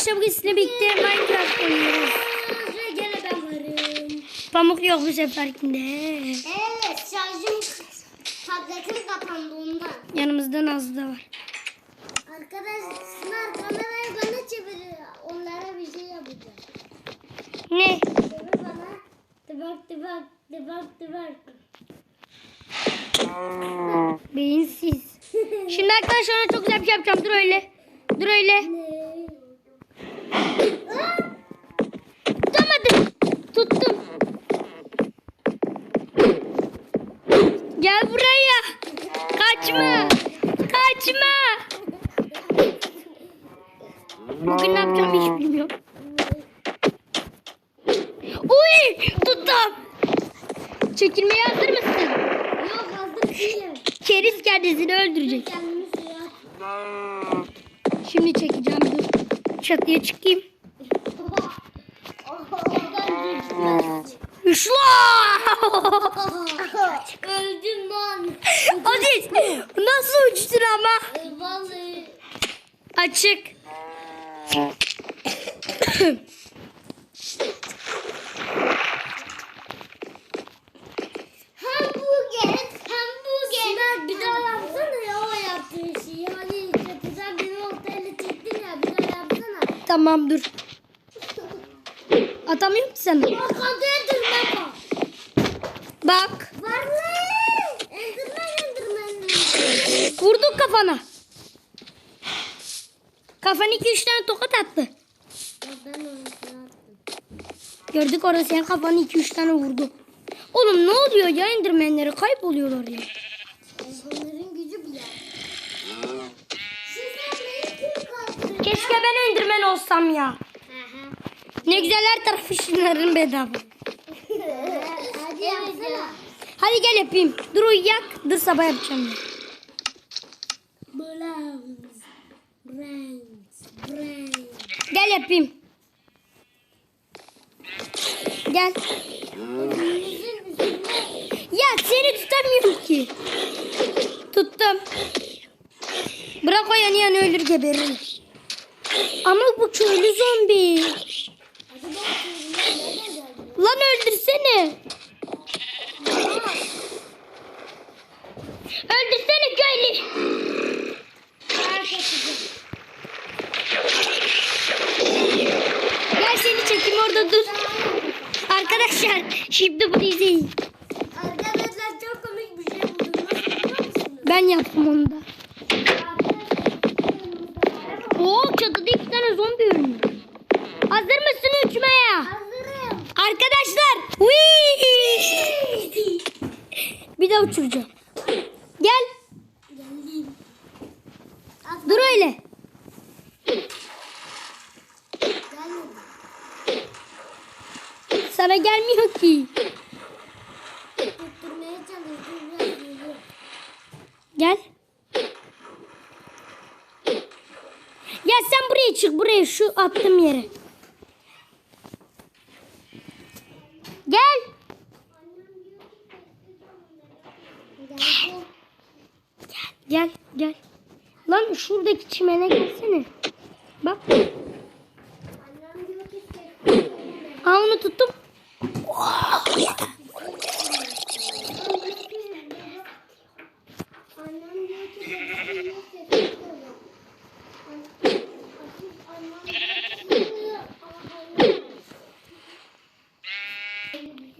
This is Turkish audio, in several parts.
akşam ikisini birlikte Minecraft oynuyoruz. Ve gene ben varım. Pamuk yok bu seferkinde. Evet şarjım tabletim kapandı ondan. Yanımızda Nazlı da var. Arkadaşlar kamerayı bana çeviriyor. Onlara bir şey yapacağım. Ne? Çevir bana. Tıbak tıbak tıbak tıbak. Beyinsiz. Şimdi arkadaşlar ona çok güzel bir şey yapacağım. Dur öyle. Dur öyle. Ne? Tuttum. Gel buraya. Kaçma. Kaçma. Bugün ne yapacağım hiç bilmiyorum. Uy tuttum. Çekilmeye hazır mısın? Yok hazır değilim. Keriz kendisini öldürecek. Şimdi çekeceğim dur. Çatıya çıkayım. Düşmez.Üşla. Öldüm lan. Aziz nasıl uçtun ama? Vallahi. Açık. Hani tamam dur. Atamıyorum ki sana. Bak adı Enderman var. Bak. Var mı? Enderman Enderman. Vurduk kafana. Kafana iki üç tane tokat attı. Ben. Gördük orada senin kafanı iki üç tane vurdu. Oğlum ne oluyor ya indirmenleri kayboluyorlar ya. Onların gücü bir yer. Siz neyi kim kaldırın? Keşke ben indirmen olsam ya. Ne güzel her tarafı şunların bedava. Hadi yapsana. Hadi gel yapayım. Dur uyuyak. Dur sabah yapacağım. ya. Browns. Browns. Browns. Gel yapayım. Gel. Ya seni tutamıyorum ki. Tuttum. Bırak o yanı yanı ölür geberir. Ama bu köylü zombi. Hadi bak yüzüne nereden geldi? Lan öldürsene. Öldürsene köylü. Gel seni çekeyim orada dur. Arkadaşlar şimdi bunu izleyin. Arkadaşlar çok komik bir şey buldum. Ben yaptım onu da. Oo çatıda iki tane zombi ölmüş. Hazır mısın uçmaya? Hazırım. Arkadaşlar. Whee! Bir daha uçuracağım. Gel. Geldim. Dur öyle. Geldim. Sana gelmiyor ki. Tutturmaya. Gel. Ya sen buraya çık buraya şu attığım yere. Gel. Geldim. Gel gel. Lan şuradaki çimene gelsene. Bak. Annem diyor ki tek- Aa onu tuttum.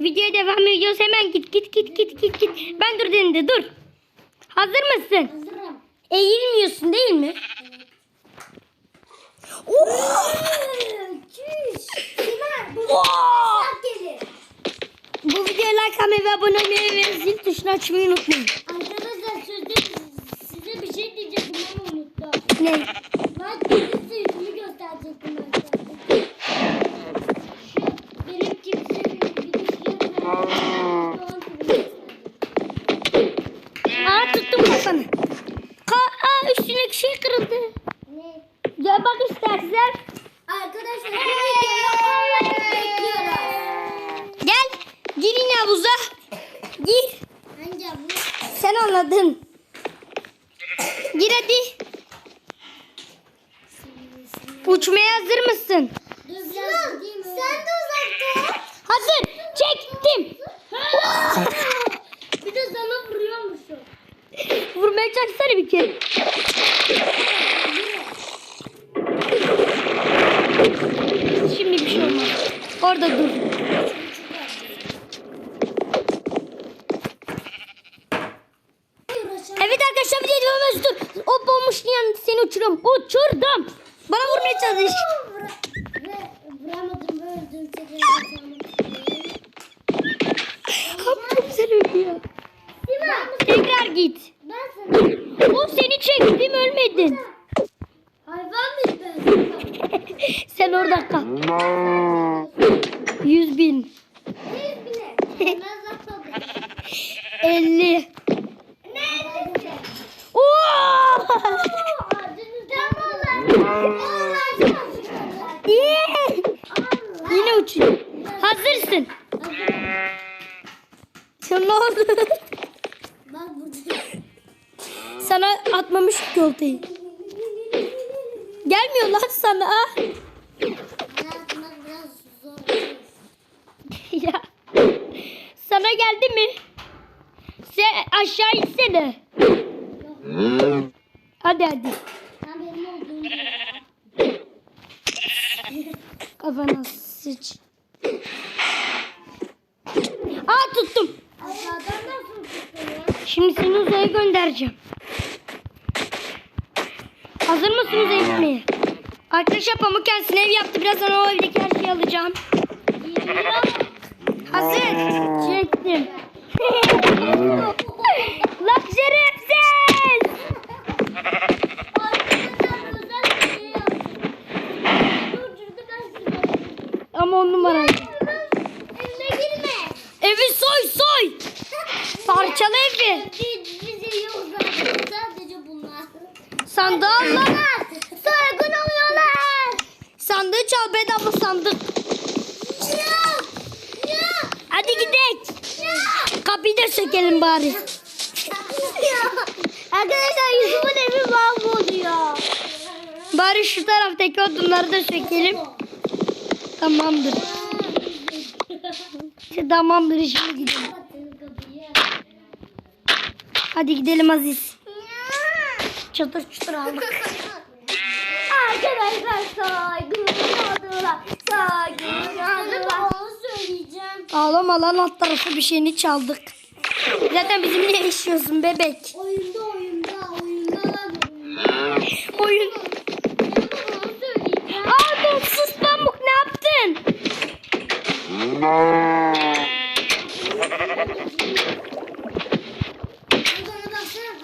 Videoya devam ediyoruz. Hemen git git git git git git. Ben dur dedi dur. Hazır mısın? Hazırım. Eğilmiyorsun değil mi? Bu videoya like atmayı ve abone olmayı ve zil tuşunu açmayı unutmayın. Arkadaşlar sözde size bir şey diyecektim ama unuttum. Ne? Ben size yüzümü gösterecektim arkadaşlar. Şu benim kimsenin bir şey Aa tuttum kafanı. Ka Aa üstündeki şey kırıldı. Ne? Gel bak istersen. Arkadaşlar bu videoyu online bekliyoruz. Gel. Gir yine havuza. Gir. Bence bu Sen anladın. Gir hadi. Uçmaya hazır mısın? Sinan sen de uzakta. Hazır. Çektim. bir de sana vuruyormuşum. Vurmaya çalışsana bir kere. Şimdi bir şey olmaz. Orada dur. Evet arkadaşlar ediyoruz. Dur. O bomboş yanında seni uçuruyorum. Uçurdum. Bana vurmaya çalış. Vuramadım öldüm. Çok güzel ölüyor. Tekrar git. ben sana O seni çektim ölmedin. hayvan mıyım ben? Sen orada kal. Yüz bin. Biz bile. Ben zaten. 50. Lan sana. ya. Sana geldi mi? Sen aşağı insene. Hadi hadi. Kafana sıç. Aa tuttum. Şimdi seni uzaya göndereceğim. Hazır mısın uzaya gitmeye? Arkadaşlar Pamuk kendisine ev yaptı. Birazdan o evdeki her şeyi alacağım. Hazır. Çektim. Şerefsiz. Ama on numaraydı. Evi soy soy. Parçala evi. Bize yok zaten. Sadece bunlar. Sandığı al lan. Soygun oluyorlar. Çal bedava sandık. Ya. Ya. Hadi gidelim. Kapıyı da sökelim bari. Arkadaşlar Yusuf'un evi mahvoluyor. Bari şu taraftaki odunları da sökelim. Tamamdır. Tamamdır şimdi gidelim. Hadi gidelim Aziz. Çatır çutur aldık. Arkadaşlar Saygın aldılar. Onu söyleyeceğim. Ağlama lan alt tarafı bir şeyini çaldık. Zaten bizimle yaşıyorsun bebek. Oyunda oyunda oyunda lan oyunda. Oyun. Onu söyleyeceğim. Aa donsuz pamuk ne yaptın? Baksana.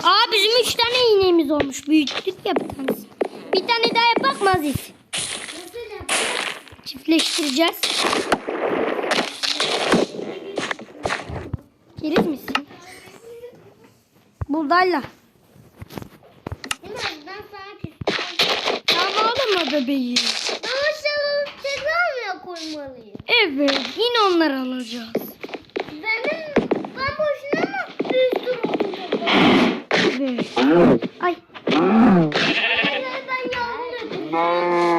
Aa bizim üç tane iğnemiz olmuş. Büyüttük ya bir tanesi. Bir tane daha yapak mı Aziz? Çiftleştireceğiz. Keriz misin? Buğdayla. Tamam ağlama bebeğim. Ama şalım tekrar mı koymalıyım? Evet yine onları alacağız. Benim, ben boşuna mı sürü okudum? Evet. Ay. Ben yavrum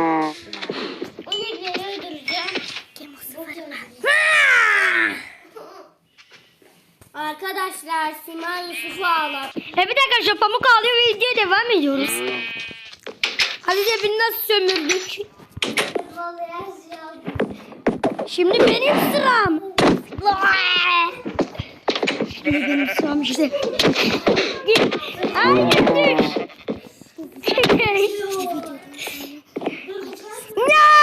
Arkadaşlar Siman Yusuf'u ağlar. Evet arkadaşlar pamuk ağlıyor ve videoya devam ediyoruz. Hadi de bir nasıl sömürdük? Şimdi benim sıram. Şimdi benim sıram işte. Git. Hayır düş. Ya!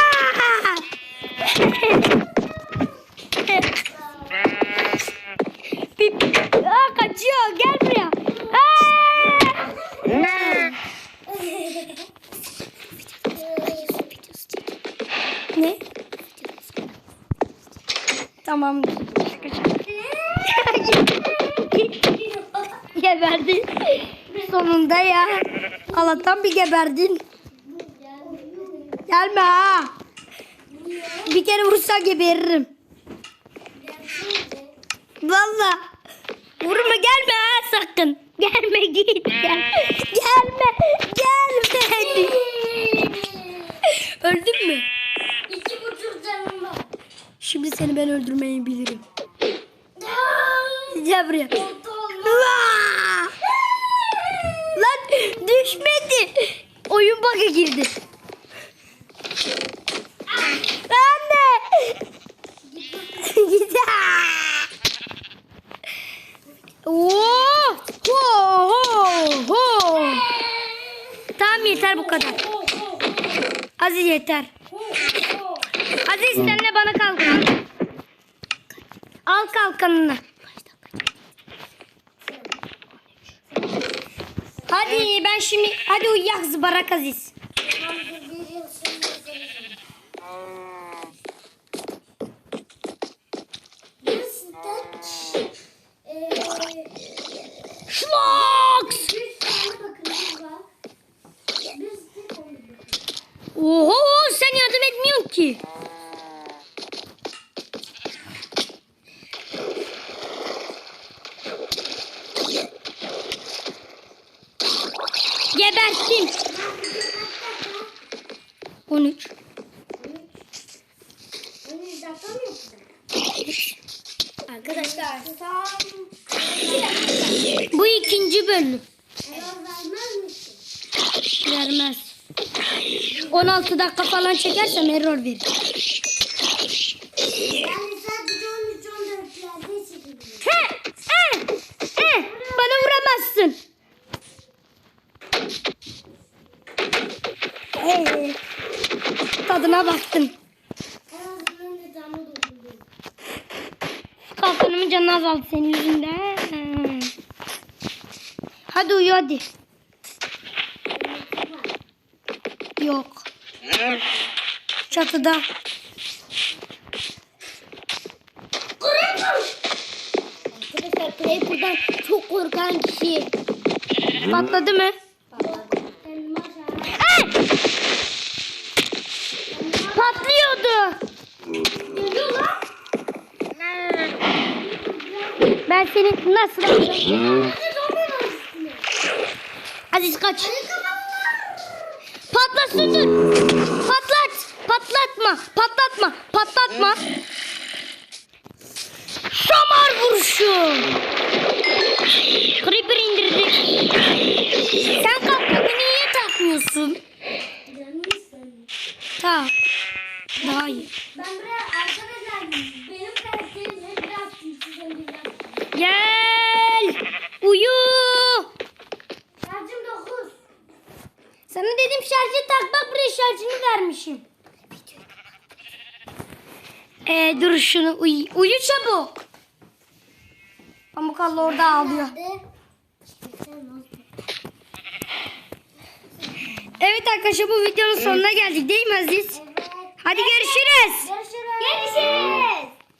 Bir, Aa, kaçıyor. Gel buraya. Aa! Ne? Tamam. Geberdin. Sonunda ya. Allah'tan bir geberdin. Gelme ha. Bir kere vursan geberirim. Valla. Vurma gelme ha sakın. Gelme git gel. Gelme. Gelme. Öldün mü? İki buçuk canım var. Şimdi seni ben öldürmeyi bilirim. Gel buraya. Lan düşmedi. Oyun bug'a girdi. Anne. Oo! Ho ho ho. Tamam yeter bu kadar. Aziz yeter. Aziz sen de bana kalkan. Al kalkanını. Hadi ben şimdi hadi uyak zıbarak Aziz. Tamam, dur, bir yıl sonra izleriz. Biz de eee, Şlaks. bir tane bakımımız var. Biz de oynuyoruz. Oho sen yardım etmiyorsun ki. Geberttim. 13. 13 dakika mı yoksa? Arkadaşlar Bu ikinci bölüm. vermez misin? Vermez. 16 dakika falan çekersem error verir. Yani sadece 13-14'lerde çekebilirim. He, he, he. Bana vuramazsın. Ee, tadına baktım. Kalkanımın canı azaldı senin yüzünden. Hadi uyu hadi. Yok. Çatıda. Arkadaşlar Playboy'dan çok korkan kişi. Patladı mı? Kendimi aşağı. Ay! Patlıyordu. Geliyor lan. Ben seni nasıl alacağım? Aziz kaç. Patlasın dur. Patlat. Patlatma. Patlatma. Patlatma. Şamar vuruşu. Creeper indirdik. Sen kalkanı niye takmıyorsun? Canım istemiyor. Tak. Daha iyi. Ben buraya arkadaşlar benim karakterim hep biraz tilsizim biraz. Gel. Uyu. Şarjım 9. Sana dedim şarjı tak bak buraya şarjını vermişim. Ee, dur şunu uyu, uyu çabuk. Pamuk Allah orada ağlıyor. Evet arkadaşlar bu videonun sonuna geldik değil mi Aziz? Hadi görüşürüz. Görüşürüz. Görüşürüz.